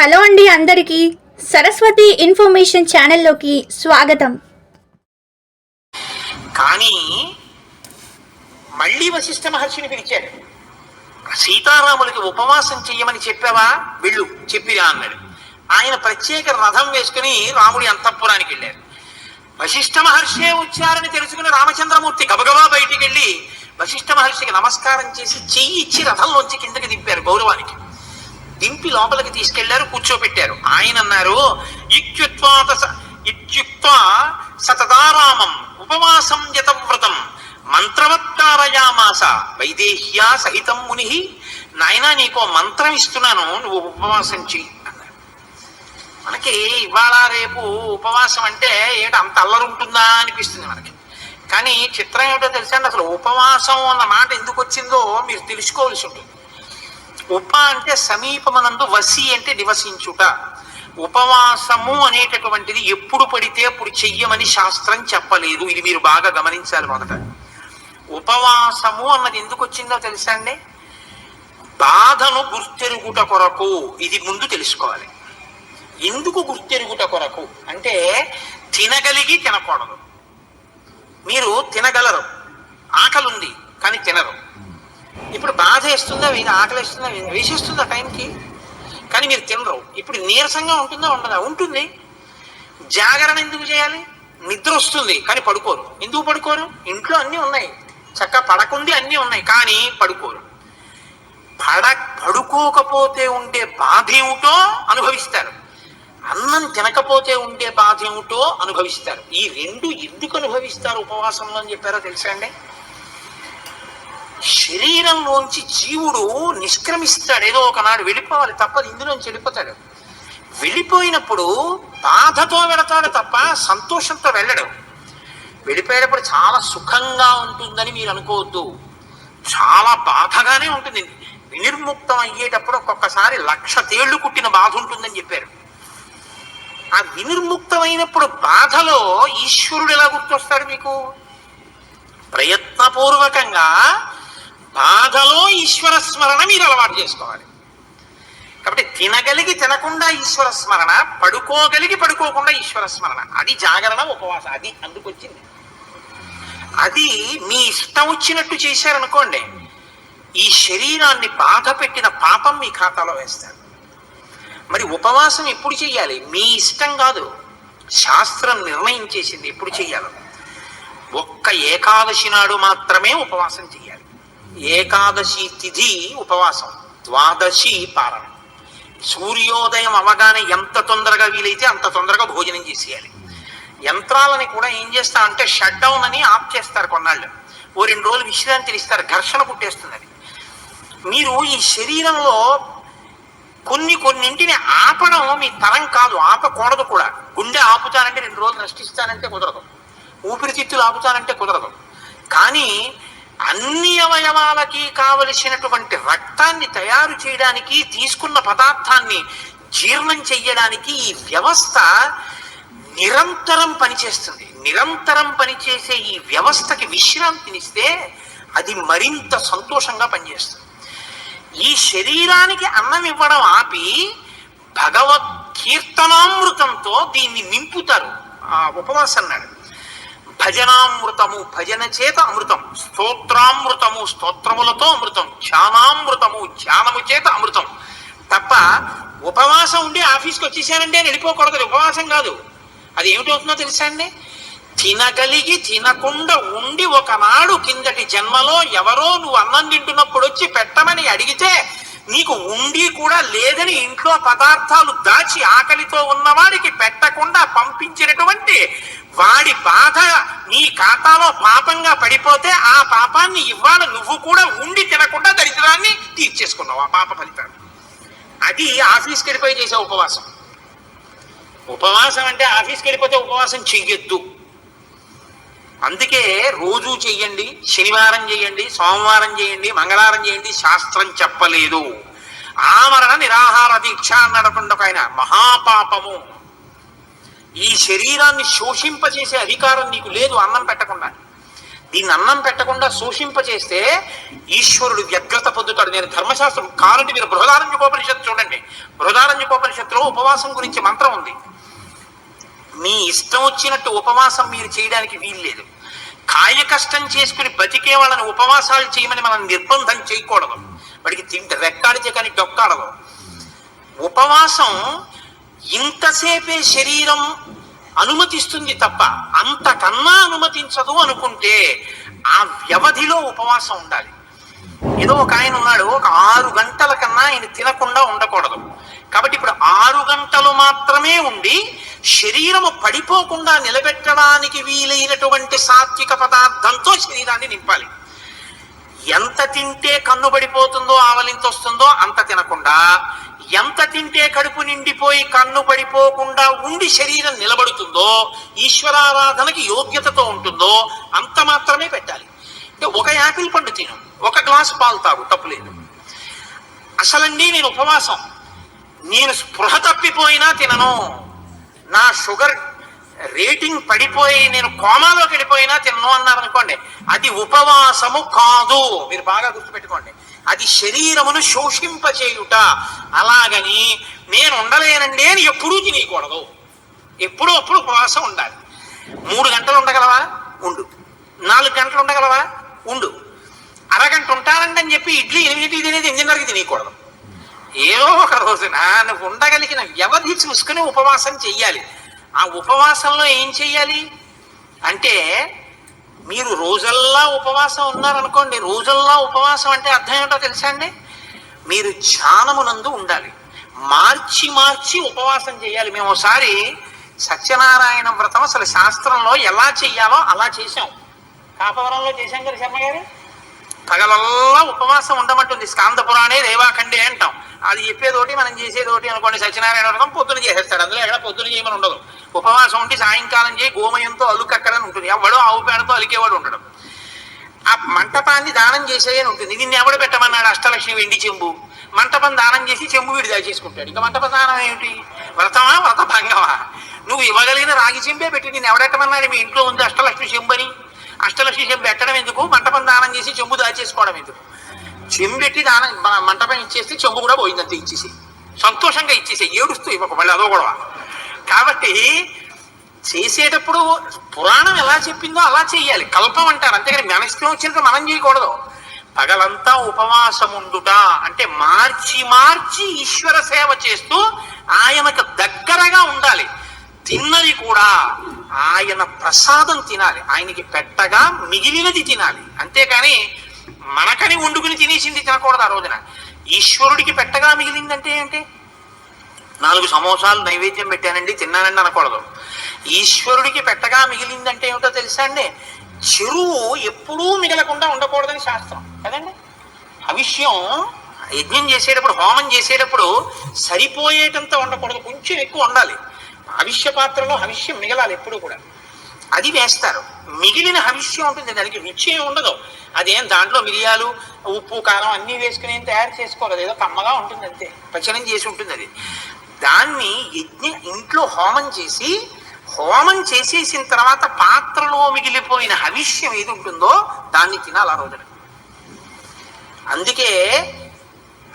Hello అండి అందరికీ Saraswati information ఛానల్లోకి స్వాగతం. కానీ మళ్ళీ వశిష్ఠ మహర్షిని పిలిచాడు సీతారాములకి ఉపవాసం చెయ్యమని చెప్పావా? వెళ్ళు చెప్పిరా అన్నాడు. ఆయన ప్రత్యేక రథం వేసుకుని రాముడి అంతఃపురానికి వెళ్ళారు. వశిష్ఠ మహర్షే వచ్చారని తెలుసుకుని రామచంద్రమూర్తి గబగబా బయటికి వెళ్ళి వశిష్ఠ మహర్షికి నమస్కారం చేసి చెయ్యి ఇచ్చి రథంలోంచి కిందకి దింపారు గౌరవానికి. దింపి లోపలికి తీసుకెళ్ళారు కూర్చోబెట్టారు. ఆయన అన్నారు ఇత్యుత్వాత స- సతదారామం ఉపవాసం యతవ్రతం మంత్రవత్తారయామాస వైదేహ్యా సహితం ముని నాయనా నీకో మంత్రం ఇస్తున్నాను నువ్వు ఉపవాసం చెయ్యి. అన్నారు. మనకి ఇవాళ రేపు ఉపవాసం అంటే ఏంటి అంత అల్లరుంటుందా అనిపిస్తుంది మనకి. కానీ చిత్రం ఏమిటో తెలుసా అండి? అసలు ఉపవాసం అన్న మాట ఎందుకు వచ్చిందో మీరు తెలుసుకోవాల్సి ఉంటుంది. ఉప అంటే సమీపమనందు వసి అంటే నివసించుట. ఉపవాసము అనేటటువంటిది ఎప్పుడు పడితే అప్పుడు చెయ్యమని శాస్త్రం చెప్పలేదు. ఇది మీరు బాగా గమనించాలి మొదట. ఉపవాసము అన్నది ఎందుకు వచ్చిందో తెలుసా అండి? బాధను గుర్తెరుగుట కొరకు. ఇది ముందు తెలుసుకోవాలి. ఎందుకు గుర్తెరుగుట కొరకు? అంటే తినగలిగి తినకూడదు. మీరు తినగలరు. ఆకలి ఉంది కానీ తినరు. ఇప్పుడు బాధ వేస్తుందా? వీధి ఆకలి వేస్తుందా వీధి వేసేస్తుందా టైంకి? కానీ మీరు తినరు. ఇప్పుడు నీరసంగా ఉంటుందా? ఉండదా? ఉంటుంది. జాగరణ ఎందుకు చేయాలి? నిద్ర వస్తుంది కానీ పడుకోరు. ఎందుకు పడుకోరు? ఇంట్లో అన్నీ ఉన్నాయి. చక్కగా పడకుంది అన్నీ ఉన్నాయి కానీ పడుకోరు. పడ పడుకోకపోతే ఉండే బాధ ఏమిటో అనుభవిస్తారు. అన్నం తినకపోతే ఉండే బాధ ఏమిటో అనుభవిస్తారు. ఈ రెండు ఎందుకు అనుభవిస్తారు ఉపవాసంలో అని చెప్పారో తెలుసా అండి? శరీరంలోంచి జీవుడు నిష్క్రమిస్తాడు. ఏదో ఒకనాడు వెళ్ళిపోవాలి తప్పదు ఇందులోంచి వెళ్ళిపోతాడు. వెళ్ళిపోయినప్పుడు బాధతో వెళతాడు తప్ప సంతోషంతో వెళ్ళడు. వెళ్ళిపోయేటప్పుడు చాలా సుఖంగా ఉంటుందని మీరు అనుకోవద్దు. చాలా బాధగానే ఉంటుంది. వినిర్ముక్తం అయ్యేటప్పుడు ఒక్కొక్కసారి లక్ష తేళ్ళు కుట్టిన బాధ ఉంటుందని చెప్పారు. ఆ వినిర్ముక్తమైనప్పుడు బాధలో ఈశ్వరుడు ఎలా గుర్తొస్తాడు మీకు? ప్రయత్నపూర్వకంగా బాధలో ఈశ్వర స్మరణ మీరు అలవాటు చేసుకోవాలి. కాబట్టి తినగలిగి తినకుండా ఈశ్వర స్మరణ పడుకోగలిగి పడుకోకుండా ఈశ్వర స్మరణ. అది జాగరణ ఉపవాసం. అది అందుకొచ్చింది. అది మీ ఇష్టం వచ్చినట్టు చేశారనుకోండి ఈ శరీరాన్ని బాధ పెట్టిన పాపం మీ ఖాతాలో వేస్తారు. మరి ఉపవాసం ఎప్పుడు చెయ్యాలి మీ ఇష్టం కాదు. శాస్త్రం నిర్ణయం చేసింది ఎప్పుడు చేయాలో? ఒక్క ఏకాదశి నాడు మాత్రమే ఉపవాసం చెయ్యాలి ఏకాదశి తిథి ఉపవాసం ద్వాదశి పారణ సూర్యోదయం అవగానే ఎంత తొందరగా వీలైతే అంత తొందరగా భోజనం చేసేయాలి. యంత్రాలని కూడా ఏం చేస్తా అంటే షట్ డౌన్ అని ఆఫ్ చేస్తారు కొన్నాళ్ళు. ఓ రెండు రోజులు విశ్రాంతిని ఇస్తారు ఘర్షణ పుట్టేస్తుంది అది మీరు ఈ శరీరంలో కొన్ని కొన్నింటిని ఆపడం మీ తరం కాదు ఆపకూడదు కూడా. గుండె ఆపుతానంటే రెండు రోజులు నష్టిస్తానంటే కుదరదు. ఊపిరితిత్తులు ఆపుతానంటే కుదరదు. కానీ అన్ని అవయవాలకి కావలసినటువంటి రక్తాన్ని తయారు చేయడానికి తీసుకున్న పదార్థాన్ని జీర్ణం చెయ్యడానికి ఈ వ్యవస్థ నిరంతరం పనిచేస్తుంది. నిరంతరం పనిచేసే ఈ వ్యవస్థకి విశ్రాంతినిస్తే అది మరింత సంతోషంగా పనిచేస్తుంది. ఈ శరీరానికి అన్నం ఇవ్వడం ఆపి భగవద్ కీర్తనామృతంతో దీన్ని నింపుతారు. ఆ ఉపవాసం నాడు భజనామృతము భజన చేత అమృతం. స్తోత్రామృతము స్తోత్రములతో అమృతం. ధ్యానామృతము ధ్యానము చేత అమృతం. తప్ప ఉపవాసం ఉండి ఆఫీస్కి వచ్చేసానండి అని వెళ్ళిపోకూడదు. ఉపవాసం కాదు. అది ఏమిటవుతుందో తెలుసా అండి? తినగలిగి తినకుండా ఉండి ఒకనాడు కిందటి జన్మలో ఎవరో నువ్వు అన్నం తింటున్నప్పుడు వచ్చి పెట్టమని అడిగితే నీకు ఉండి కూడా లేదని ఇంట్లో పదార్థాలు దాచి ఆకలితో ఉన్నవాడికి పెట్టకుండా పంపించినటువంటి వాడి బాధ నీ ఖాతాలో పాపంగా పడిపోతే ఆ పాపాన్ని ఇవ్వాలి నువ్వు కూడా ఉండి తినకుండా దరిద్రాన్ని తీర్చేసుకున్నావు ఆ పాప ఫలితాన్ని. అది ఆఫీస్కి వెళ్ళిపోయి చేసే ఉపవాసం. ఉపవాసం అంటే ఆఫీస్కి వెళ్ళిపోతే ఉపవాసం చెయ్యొద్దు. అందుకే రోజు చెయ్యండి శనివారం చేయండి సోమవారం చేయండి మంగళవారం చేయండి శాస్త్రం చెప్పలేదు. ఆమరణ నిరాహార దీక్ష అన్నటువంటి ఒక ఆయన మహాపాపము. ఈ శరీరాన్ని శోషింపచేసే అధికారం నీకు లేదు అన్నం పెట్టకుండా. దీన్ని అన్నం పెట్టకుండా శోషింప చేస్తే ఈశ్వరుడు వ్యగ్రత పొందుతాడు. నేను ధర్మశాస్త్రం కారండి మీరు బృహదారంజకోపనిషత్తు చూడండి. బృహదారంజకోపనిషత్తులో ఉపవాసం గురించి మంత్రం ఉంది. మీ ఇష్టం వచ్చినట్టు ఉపవాసం మీరు చేయడానికి వీలు లేదు. కాయ కష్టం చేసుకుని బతికే వాళ్ళని ఉపవాసాలు చేయమని మనం నిర్బంధం చేయకూడదు. వాడికి తింటే రెక్కాడితే కానీ డొక్కాడదు. ఉపవాసం ఇంతసేపే శరీరం అనుమతిస్తుంది తప్ప అంతకన్నా అనుమతించదు అనుకుంటే ఆ వ్యవధిలో ఉపవాసం ఉండాలి. ఏదో ఒక ఆయన ఉన్నాడు ఒక ఆరు గంటల కన్నా ఆయన తినకుండా ఉండకూడదు. కాబట్టి ఇప్పుడు ఆరు గంటలు మాత్రమే ఉండి శరీరము పడిపోకుండా నిలబెట్టడానికి వీలైనటువంటి సాత్విక పదార్థంతో శరీరాన్ని నింపాలి. ఎంత తింటే కన్ను పడిపోతుందో ఆవలింత వస్తుందో అంత తినకుండా ఎంత తింటే కడుపు నిండిపోయి కన్ను పడిపోకుండా ఉండి శరీరం నిలబడుతుందో ఈశ్వరారాధనకి యోగ్యతతో ఉంటుందో అంత మాత్రమే పెట్టాలి. అంటే ఒక యాపిల్ పండు తిను ఒక గ్లాసు పాలు తాగు తప్పులేదు అసలండి నేను ఉపవాసం. నేను స్పృహ తప్పిపోయినా తినను. నా షుగర్ రేటింగ్ పడిపోయి నేను కోమాలోకి వెళ్ళిపోయినా తినను అన్నారు అనుకోండి అది ఉపవాసము కాదు. మీరు బాగా గుర్తుపెట్టుకోండి. అది శరీరమును శోషింపచేయుట. అలాగని నేను ఉండలేనండి అని ఎప్పుడూ తినకూడదు ఎప్పుడూ అప్పుడు ఉపవాసం ఉండాలి. మూడు గంటలు ఉండగలవా? ఉండు. నాలుగు గంటలు ఉండగలవా? ఉండు. అరగంట ఉంటానండి అని చెప్పి ఇడ్లీ ఎనిమిది తినేది ఎనిమిదిన్నరకి తినకూడదు ఏదో ఒక రోజున నువ్వు ఉండగలిగిన వ్యవధి చూసుకుని ఉపవాసం చెయ్యాలి. ఆ ఉపవాసంలో ఏం చెయ్యాలి? అంటే మీరు రోజల్లా ఉపవాసం ఉన్నారనుకోండి రోజల్లా ఉపవాసం అంటే అర్థం ఏమిటో తెలుసా అండి? మీరు ధ్యానమునందు ఉండాలి. మార్చి మార్చి ఉపవాసం చేయాలి. మేము ఒకసారి సత్యనారాయణ వ్రతం అసలు శాస్త్రంలో ఎలా చెయ్యాలో అలా చేశాం. కాపవరంలో చేశాం కదా శర్మ గారు? పగలల్లా ఉపవాసం ఉండమంటుంది. స్కాంద పురాణే రేవాఖండే అంటాం. అది చెప్పేదోటి మనం చేసేదోటి అనుకోండి సత్యనారాయణ వ్రతం పొద్దున చేసేస్తాడు. అందులో ఎక్కడ పొద్దున చేయమని ఉండదు. ఉపవాసం ఉండి సాయంకాలం చేయి గోమయంతో అలుకక్కడని ఉంటుంది. ఎవడో ఆవు పేడతో అలికేవాడు ఉండడం. ఆ మంటపాన్ని దానం చేసేయని ఉంటుంది. దీన్ని ఎవడు పెట్టమన్నాడు? అష్టలక్ష్మి వెండి చెంబు. మంటపం దానం చేసి చెంబు వీడి దాచేసుకుంటాడు ఇంకా మంటప దానం ఏమిటి? వ్రతమా వ్రత భంగమా నువ్వు ఇవ్వగలిగిన రాగి చెంబే పెట్టి నేను ఎవడెట్టమన్నాడు మీ ఇంట్లో ఉంది అష్టలక్ష్మి చెంబు అని పెట్టడం ఎందుకు? మంటపం దానం చేసి చెంబు దాచేసుకోవడం ఎందుకు? చెంబు పెట్టి దానం మంటపం ఇచ్చేస్తే చెంబు కూడా పోయిందంతే ఇచ్చేసి. సంతోషంగా ఇచ్చేసి ఏడుస్తూ ఇవ్వక మళ్ళీ అదో గొడవ. కాబట్టి చేసేటప్పుడు పురాణం ఎలా చెప్పిందో అలా చెయ్యాలి. కల్పం అంటారు. అంతేగాని మన వచ్చినట్టు మనం చేయకూడదు. పగలంతా ఉపవాసం ఉండుట అంటే మార్చి మార్చి ఈశ్వర సేవ చేస్తూ ఆయనకు దగ్గరగా ఉండాలి. తిన్నది కూడా ఆయన ప్రసాదం తినాలి. ఆయనకి పెట్టగా మిగిలినది తినాలి. అంతేకాని మనకని వండుకుని తినేసింది తినకూడదు ఆ రోజున. ఈశ్వరుడికి పెట్టగా మిగిలిందంటే ఏంటి? నాలుగు సమోసాలు నైవేద్యం పెట్టానండి తిన్నానండి అనకూడదు. ఈశ్వరుడికి పెట్టగా మిగిలిందంటే ఏమిటో తెలుసా అండి? చెరువు ఎప్పుడూ మిగలకుండా ఉండకూడదని శాస్త్రం. కదండి? హవిష్యం యజ్ఞం చేసేటప్పుడు హోమం చేసేటప్పుడు సరిపోయేటంత ఉండకూడదు. కొంచెం ఎక్కువ ఉండాలి. హవిష్య పాత్రలో హవిష్యం మిగలాలి ఎప్పుడు కూడా. అది వేస్తారు. మిగిలిన హవిష్యం ఉంటుంది దానికి రుచి ఏమి ఉండదు. అదేం దాంట్లో మిరియాలు ఉప్పు కారం అన్నీ వేసుకుని ఏం తయారు చేసుకోలేదు ఏదో కమ్మగా ఉంటుంది అంతే. పచనం చేసి ఉంటుంది అది. దాన్ని యజ్ఞ ఇంట్లో హోమం చేసి హోమం చేసేసిన తర్వాత పాత్రలో మిగిలిపోయిన హవిష్యం ఏది ఉంటుందో దాన్ని తినాలి ఆ రోజున. అందుకే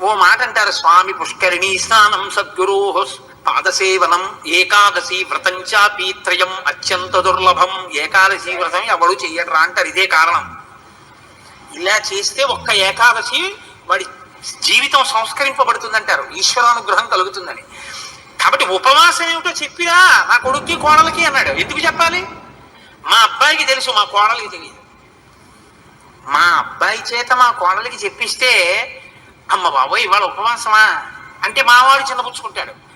ఓ మాట అంటారు స్వామి పుష్కరిణీ స్నానం సద్గురో పాదసేవనం ఏకాదశి వ్రతం అత్యంత దుర్లభం. ఏకాదశి వ్రతం ఎవడు చెయ్యడరా అంటారు. ఇదే కారణం. ఇలా చేస్తే ఒక్క ఏకాదశి వాడి జీవితం సంస్కరింపబడుతుందంటారు. ఈశ్వరానుగ్రహం కలుగుతుందని. కాబట్టి ఉపవాసం ఏమిటో చెప్పిరా. నా కొడుక్కి కోడలకి అన్నాడు. ఎందుకు చెప్పాలి? మా అబ్బాయికి తెలుసు మా కోడలికి తెలియదు. మా అబ్బాయి చేత మా కోడలికి చెప్పిస్తే అమ్మ బాబోయ్ ఇవాళ ఉపవాసమా? అంటే మావాడు చిన్నపుచ్చుకుంటాడు.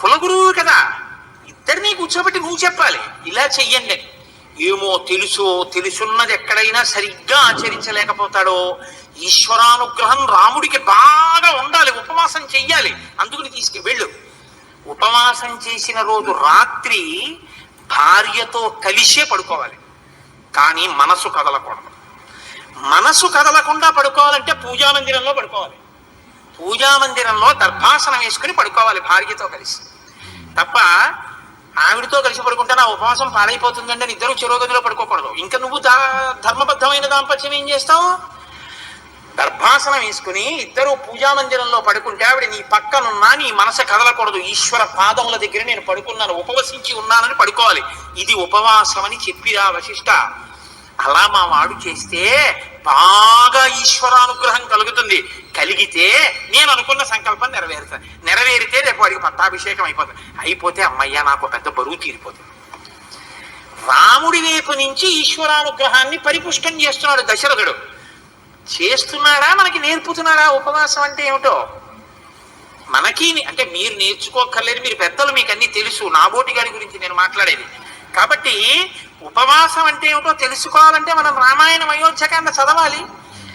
కులగురువు కదా. ఇద్దరినీ కూర్చోబెట్టి నువ్వు చెప్పాలి. ఇలా చెయ్యండి. అని ఏమో తెలుసో తెలుసున్నది ఎక్కడైనా సరిగ్గా ఆచరించలేకపోతాడో. ఈశ్వరానుగ్రహం రాముడికి బాగా ఉండాలి. ఉపవాసం చెయ్యాలి. అందుకని తీసుకు వెళ్ళు. ఉపవాసం చేసిన రోజు రాత్రి భార్యతో కలిసే పడుకోవాలి. కానీ మనసు కదలకూడదు. మనసు కదలకుండా పడుకోవాలంటే పూజా మందిరంలో పడుకోవాలి. పూజా మందిరంలో దర్భాసనం వేసుకుని పడుకోవాలి భార్యతో కలిసి. తప్ప ఆవిడతో కలిసి పడుకుంటే నా ఉపవాసం పాడైపోతుందండి అని ఇద్దరు చిరోగదిలో పడుకోకూడదు. ఇంకా నువ్వు దా ధర్మబద్ధమైన దాంపత్యం ఏం చేస్తావు? గర్భాసనం వేసుకుని ఇద్దరు పూజా మందిరంలో పడుకుంటే ఆవిడ నీ పక్కనున్నా నీ మనసు కదలకూడదు. ఈశ్వర పాదముల దగ్గర నేను పడుకున్నాను ఉపవసించి ఉన్నానని పడుకోవాలి. ఇది ఉపవాసం అని చెప్పిరా వశిష్ట. అలా మా వాడు చేస్తే బాగా ఈశ్వరానుగ్రహం కలుగుతుంది. కలిగితే నేను అనుకున్న సంకల్పం నెరవేరుతాను నెరవేరితే రేపు వాడికి పట్టాభిషేకం అయిపోతుంది. అయిపోతే అమ్మయ్య నాకు పెద్ద బరువు తీరిపోతుంది. రాముడి వైపు నుంచి ఈశ్వరానుగ్రహాన్ని పరిపుష్టం చేస్తున్నాడు దశరథుడు. చేస్తున్నాడా? మనకి నేర్పుతున్నాడా? ఉపవాసం అంటే ఏమిటో? మనకి అంటే మీరు నేర్చుకోక్కర్లేదు మీరు పెద్దలు మీకు అన్ని తెలుసు. నాబోటి గారి గురించి నేను మాట్లాడేది. కాబట్టి ఉపవాసం అంటే ఏమిటో తెలుసుకోవాలంటే మనం రామాయణం అయోధ్యకాండ చదవాలి.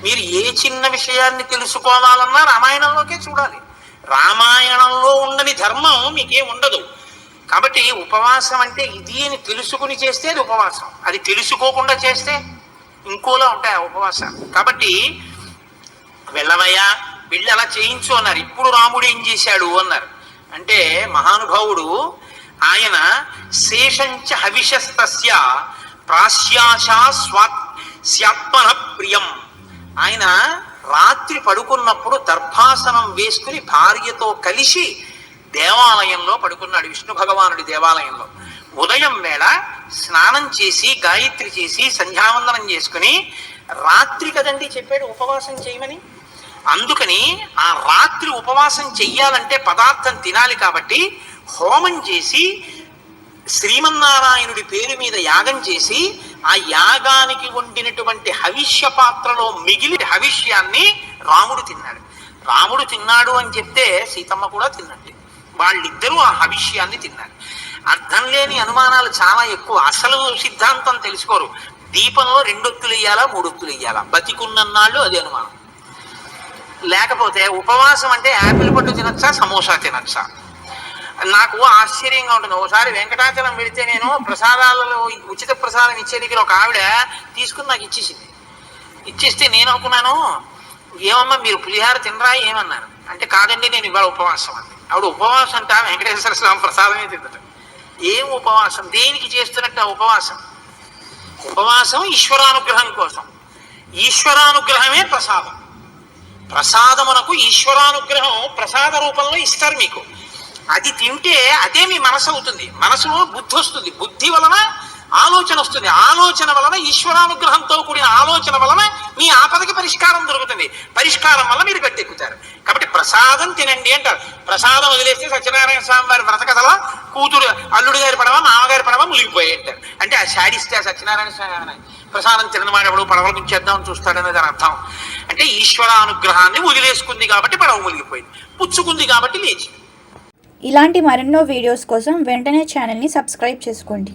మీరు ఏ చిన్న విషయాన్ని తెలుసుకోవాలన్నా రామాయణంలోకే చూడాలి. రామాయణంలో ఉండని ధర్మం మీకేం ఉండదు. కాబట్టి ఉపవాసం అంటే ఇది అని తెలుసుకుని చేస్తే అది ఉపవాసం. అది తెలుసుకోకుండా చేస్తే ఇంకోలా ఉంటాయి ఆ ఉపవాసాలు. కాబట్టి వెళ్ళవయ్యా వెళ్ళి అలా చేయించు అన్నారు. ఇప్పుడు రాముడు ఏం చేశాడు అన్నారు. అంటే మహానుభావుడు ఆయన శేషంచ హవిషస్తస్య ప్రాశ్యాశా స్వా స్యాత్మన ప్రియం. ఆయన రాత్రి పడుకున్నప్పుడు దర్భాసనం వేసుకుని భార్యతో కలిసి దేవాలయంలో పడుకున్నాడు విష్ణు భగవానుడి దేవాలయంలో. ఉదయం వేళ స్నానం చేసి గాయత్రి చేసి సంధ్యావందనం చేసుకుని రాత్రి కదండి చెప్పాడు ఉపవాసం చేయమని? అందుకని ఆ రాత్రి ఉపవాసం చెయ్యాలంటే పదార్థం తినాలి కాబట్టి హోమం చేసి శ్రీమన్నారాయణుడి పేరు మీద యాగం చేసి ఆ యాగానికి వండినటువంటి హవిష్య పాత్రలో మిగిలి హవిష్యాన్ని రాముడు తిన్నాడు. రాముడు తిన్నాడు అని చెప్తే సీతమ్మ కూడా తిన్నట్టే వాళ్ళిద్దరూ ఆ హవిష్యాన్ని తిన్నారు. అర్థం లేని అనుమానాలు చాలా ఎక్కువ. అసలు సిద్ధాంతం తెలుసుకోరు. దీపంలో రెండొత్తులు వెయ్యాలా మూడొత్తులు వెయ్యాలా బతికున్నన్నాళ్ళు అది అనుమానం. లేకపోతే ఉపవాసం అంటే యాపిల్ పట్టు తినచ్చా సమోసా తినచ్చా? నాకు ఆశ్చర్యంగా ఉంటుంది. ఒకసారి వెంకటాచలం పెడితే నేను ప్రసాదాలలో ఉచిత ప్రసాదం ఇచ్చే దగ్గర ఒక ఆవిడ తీసుకుని నాకు ఇచ్చేసింది. ఇచ్చేస్తే నేను అనుకున్నాను ఏమమ్మా మీరు పులిహార తినరా ఏమన్నారు? అంటే కాదండి నేను ఇవాళ ఉపవాసం అంది. ఆవిడ ఉపవాసం అంట వెంకటేశ్వర స్వామి ప్రసాదమే తిందట. ఏం ఉపవాసం? దేనికి చేస్తున్నట్టు ఆ ఉపవాసం? ఉపవాసం ఈశ్వరానుగ్రహం కోసం. ఈశ్వరానుగ్రహమే ప్రసాదం. ప్రసాదమునకు ఈశ్వరానుగ్రహం ప్రసాద రూపంలో ఇస్తారు మీకు. అది తింటే అదే మీ మనసు అవుతుంది. మనసులో బుద్ధి వస్తుంది. బుద్ధి వలన ఆలోచన వస్తుంది. ఆలోచన వలన ఈశ్వరానుగ్రహంతో కూడిన ఆలోచన వలన మీ ఆపదకి పరిష్కారం దొరుకుతుంది. పరిష్కారం వల్ల మీరు గట్టెక్కుతారు. కాబట్టి ప్రసాదం తినండి అంటారు. ప్రసాదం వదిలేస్తే సత్యనారాయణ స్వామి వారి వ్రతకథల కూతురు అల్లుడు గారి పడవ మామగారి పడవ మునిగిపోయి అంటారు. అంటే ఆ శాడిస్తే సత్యనారాయణ స్వామి ప్రసాదం తినడం ఎవడు పడవల గుంచేద్దామని చూస్తాడనే దాని అర్థం. అంటే ఈశ్వరానుగ్రహాన్ని వదిలేసుకుంది కాబట్టి పడవ మునిగిపోయింది. పుచ్చుకుంది కాబట్టి లేచి. ఇలాంటి మరెన్నో వీడియోస్ కోసం వెంటనే ఛానల్ని సబ్స్క్రైబ్ చేసుకోండి.